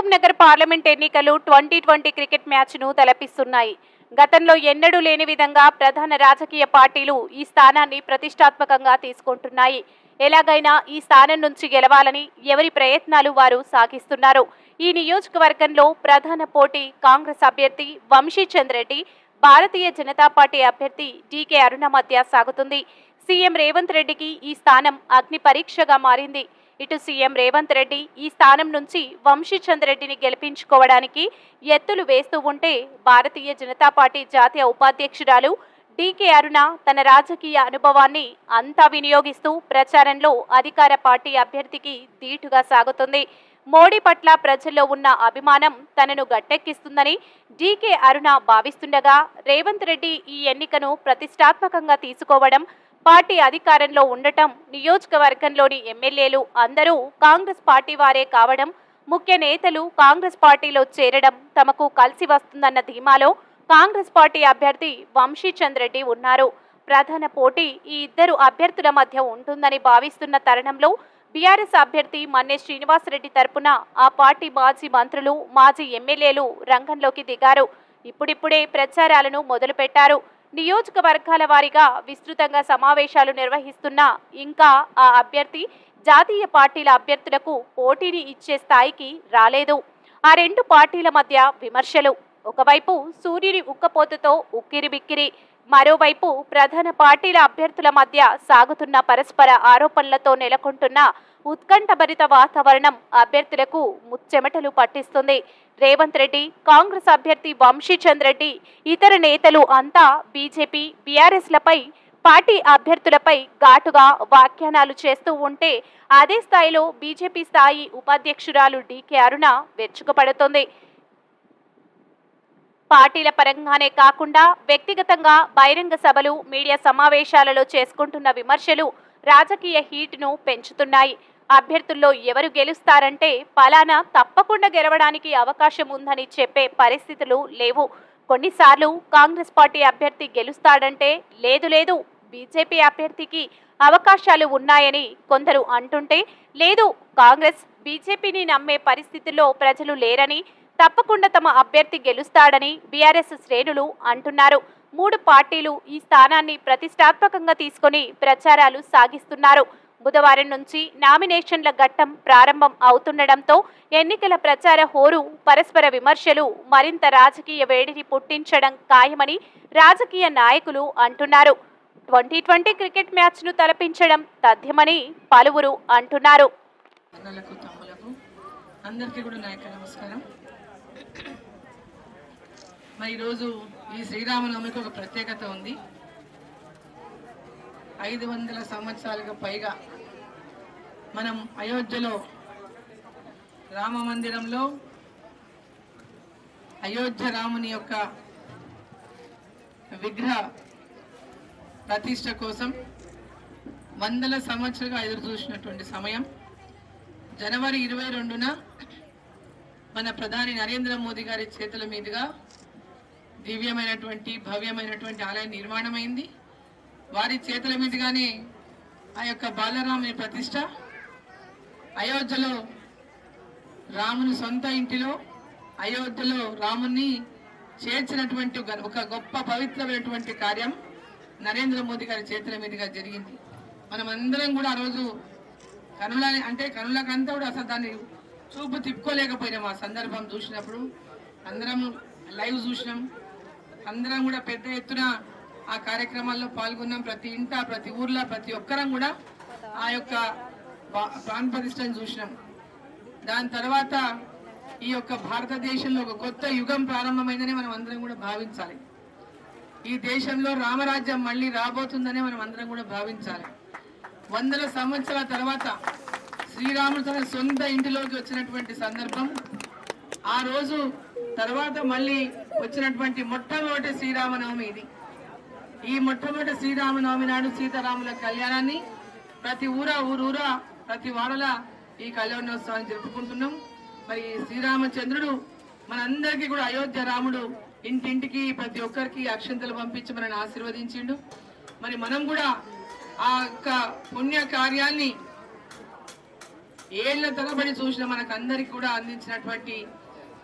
Mahabub Nagar parliament ఎన్నికలు twenty twenty cricket మ్యాచ్ను తలపిస్తున్నాయి. గతంలో ఎన్నడూ లేని విధంగా ప్రధాన రాజకీయ పార్టీలు ఈ స్థానాన్ని ప్రతిష్టాత్మకంగా తీసుకుంటున్నాయి. ఎలాగైనా ఈ స్థానం నుంచి గెలవాలని ఎవరి ప్రయత్నాలు వారు సాగిస్తున్నారు. ఈ నియోజకవర్గంలో ప్రధాన పోటీ కాంగ్రెస్ అభ్యర్థి వంశీ రెడ్డి భారతీయ జనతా పార్టీ అభ్యర్థి డీకే అరుణ మధ్య సాగుతుంది. సీఎం రేవంత్ రెడ్డికి ఈ స్థానం అగ్ని పరీక్షగా మారింది. ఇటు సీఎం రేవంత్ రెడ్డి ఈ స్థానం నుంచి వంశీచంద్ రెడ్డిని గెలిపించుకోవడానికి ఎత్తులు వేస్తూ ఉంటే భారతీయ జనతా పార్టీ జాతీయ ఉపాధ్యక్షురాలు డీకే అరుణ తన రాజకీయ అనుభవాన్ని అంతా వినియోగిస్తూ ప్రచారంలో అధికార పార్టీ అభ్యర్థికి ధీటుగా సాగుతుంది. మోడీ పట్ల ప్రజల్లో ఉన్న అభిమానం తనను గట్టెక్కిస్తుందని డీకే అరుణ భావిస్తుండగా రేవంత్ రెడ్డి ఈ ఎన్నికను ప్రతిష్టాత్మకంగా తీసుకోవడం పార్టీ అధికారంలో ఉండటం నియోజకవర్గంలోని ఎమ్మెల్యేలు అందరూ కాంగ్రెస్ పార్టీ వారే కావడం ముఖ్య నేతలు కాంగ్రెస్ పార్టీలో చేరడం తమకు కలిసి వస్తుందన్న ధీమాలో కాంగ్రెస్ పార్టీ అభ్యర్థి వంశీచంద్ రెడ్డి ఉన్నారు. ప్రధాన పోటీ ఈ ఇద్దరు అభ్యర్థుల మధ్య ఉంటుందని భావిస్తున్న తరుణంలో బీఆర్ఎస్ అభ్యర్థి మన్నే శ్రీనివాసరెడ్డి తరపున ఆ పార్టీ మాజీ మంత్రులు మాజీ ఎమ్మెల్యేలు రంగంలోకి దిగారు. ఇప్పుడిప్పుడే ప్రచారాలను మొదలుపెట్టారు. నియోజకవర్గాల వారీగా విస్తృతంగా సమావేశాలు నిర్వహిస్తున్న ఇంకా ఆ అభ్యర్థి జాతీయ పార్టీల అభ్యర్థులకు పోటీని ఇచ్చే స్థాయికి రాలేదు. ఆ రెండు పార్టీల మధ్య విమర్శలు. ఒకవైపు సూర్యుని ఉక్కపోతతో ఉక్కిరిబిక్కిరి మరోవైపు ప్రధాన పార్టీల అభ్యర్థుల మధ్య సాగుతున్న పరస్పర ఆరోపణలతో నెలకొంటున్న ఉత్కంఠభరిత వాతావరణం అభ్యర్థులకు ముచ్చెమటలు పట్టిస్తుంది. రేవంత్ రెడ్డి కాంగ్రెస్ అభ్యర్థి వంశీచంద్ రెడ్డి ఇతర నేతలు అంతా బీజేపీ బీఆర్ఎస్లపై పార్టీ అభ్యర్థులపై ఘాటుగా వ్యాఖ్యానాలు చేస్తూ ఉంటే అదే స్థాయిలో బీజేపీ స్థాయి ఉపాధ్యక్షురాలు డీకే అరుణ వెచ్చుకపడుతోంది పార్టీల పరంగానే కాకుండా వ్యక్తిగతంగా బహిరంగ సభలు మీడియా సమావేశాలలో చేసుకుంటున్న విమర్శలు రాజకీయ హీట్ను పెంచుతున్నాయి. అభ్యర్థుల్లో ఎవరు గెలుస్తారంటే పలానా తప్పకుండా గెలవడానికి అవకాశం ఉందని చెప్పే పరిస్థితులు లేవు. కొన్నిసార్లు కాంగ్రెస్ పార్టీ అభ్యర్థి గెలుస్తాడంటే లేదు లేదు బీజేపీ అభ్యర్థికి అవకాశాలు ఉన్నాయని కొందరు అంటుంటే లేదు కాంగ్రెస్ బీజేపీని నమ్మే పరిస్థితుల్లో ప్రజలు లేరని తప్పకుండా తమ అభ్యర్థి గెలుస్తాడని బీఆర్ఎస్ శ్రేణులు అంటున్నారు. మూడు పార్టీలు ఈ స్థానాన్ని ప్రతిష్టాత్మకంగా తీసుకొని ప్రచారాలు సాగిస్తున్నారు. బుధవారం నుంచి నామినేషన్ల ఘట్టం ప్రారంభం అవుతుండటంతో ఎన్నికల ప్రచార హోరు పరస్పర విమర్శలు మరింత రాజకీయ వేడిని పుట్టించడం ఖాయమని రాజకీయ నాయకులు అంటున్నారు. ట్వంటీ ట్వంటీ క్రికెట్ మ్యాచ్ను తలపించడం తథ్యమని పలువురు అంటున్నారు. అందరికీ కూడా నమస్కారం. మరి ఈరోజు ఈ శ్రీరామనవమికి ఒక ప్రత్యేకత ఉంది. ఐదు వందల సంవత్సరాలకు పైగా మనం అయోధ్యలో రామ మందిరంలో అయోధ్య రాముని యొక్క విగ్రహ ప్రతిష్ట కోసం వందల సంవత్సరాలుగా ఎదురు చూసినటువంటి సమయం. జనవరి ఇరవై రెండున మన ప్రధాని నరేంద్ర మోదీ గారి చేతుల మీదుగా దివ్యమైనటువంటి భవ్యమైనటువంటి ఆలయం నిర్మాణమైంది. వారి చేతుల మీదుగానే ఆ యొక్క బాలరాముని ప్రతిష్ట. అయోధ్యలో రాముని సొంత ఇంటిలో అయోధ్యలో రాముని చేర్చినటువంటి ఒక- గొప్ప పవిత్రమైనటువంటి కార్యం నరేంద్ర మోదీ గారి చేతుల మీదుగా జరిగింది. మనమందరం కూడా ఆ రోజు కనుల అంటే కనులకంతా కూడా అసలు దాన్ని చూపు తిప్పుకోలేకపోయినాం ఆ సందర్భం చూసినప్పుడు. అందరం లైవ్ చూసినాం. అందరం కూడా పెద్ద ఎత్తున ఆ కార్యక్రమాల్లో పాల్గొన్నాం. ప్రతి ఇంట ప్రతి ఊర్లో ప్రతి ఒక్కరం కూడా ఆ యొక్క ప్రాణ ప్రతిష్టను చూసినాం. దాని తర్వాత ఈ యొక్క భారతదేశంలో ఒక కొత్త యుగం ప్రారంభమైందని మనం అందరం కూడా భావించాలి. ఈ దేశంలో రామరాజ్యం మళ్ళీ రాబోతుందనే మనం అందరం కూడా భావించాలి. వందల సంవత్సరాల తర్వాత శ్రీరాముడు తన సొంత ఇంటిలోకి వచ్చినటువంటి సందర్భం. ఆ రోజు తర్వాత మళ్ళీ వచ్చినటువంటి మొట్టమొదటి శ్రీరామనవమి ఇది. ఈ మొట్టమొదటి శ్రీరామనవమి నాడు సీతారాముల కళ్యాణాన్ని ప్రతి ఊర ఊరూరా ప్రతి వారల ఈ కళ్యాణోత్సవాన్ని జరుపుకుంటున్నాం. మరి శ్రీరామచంద్రుడు మనందరికీ కూడా అయోధ్య రాముడు ఇంటింటికి ప్రతి ఒక్కరికి అక్షంతలు పంపించి మనల్ని ఆశీర్వదించిండు. మరి మనం కూడా ఆ యొక్క పుణ్య కార్యాన్ని ఏళ్ళ తరబడి చూసిన మనకందరికి కూడా అందించినటువంటి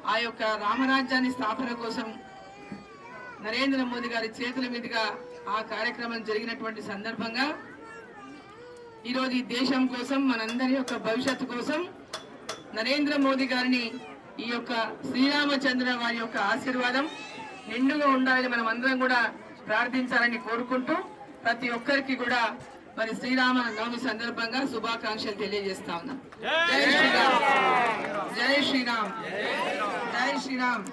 ఆ యొక్క రామరాజ్యాన్ని స్థాపన కోసం నరేంద్ర మోదీ గారి చేతుల మీదుగా ఆ కార్యక్రమం జరిగినటువంటి సందర్భంగా ఈరోజు ఈ దేశం కోసం మనందరి యొక్క భవిష్యత్తు కోసం నరేంద్ర మోదీ గారిని ఈ యొక్క శ్రీరామచంద్ర వారి యొక్క ఆశీర్వాదం నిండుగా ఉండాలని మనం అందరం కూడా ప్రార్థించాలని కోరుకుంటూ ప్రతి ఒక్కరికి కూడా మరి శ్రీరామ నవమి సందర్భంగా శుభాకాంక్షలు తెలియజేస్తా ఉన్నాం. జై శ్రీరామ్. జై శ్రీరామ్. జై శ్రీరామ్.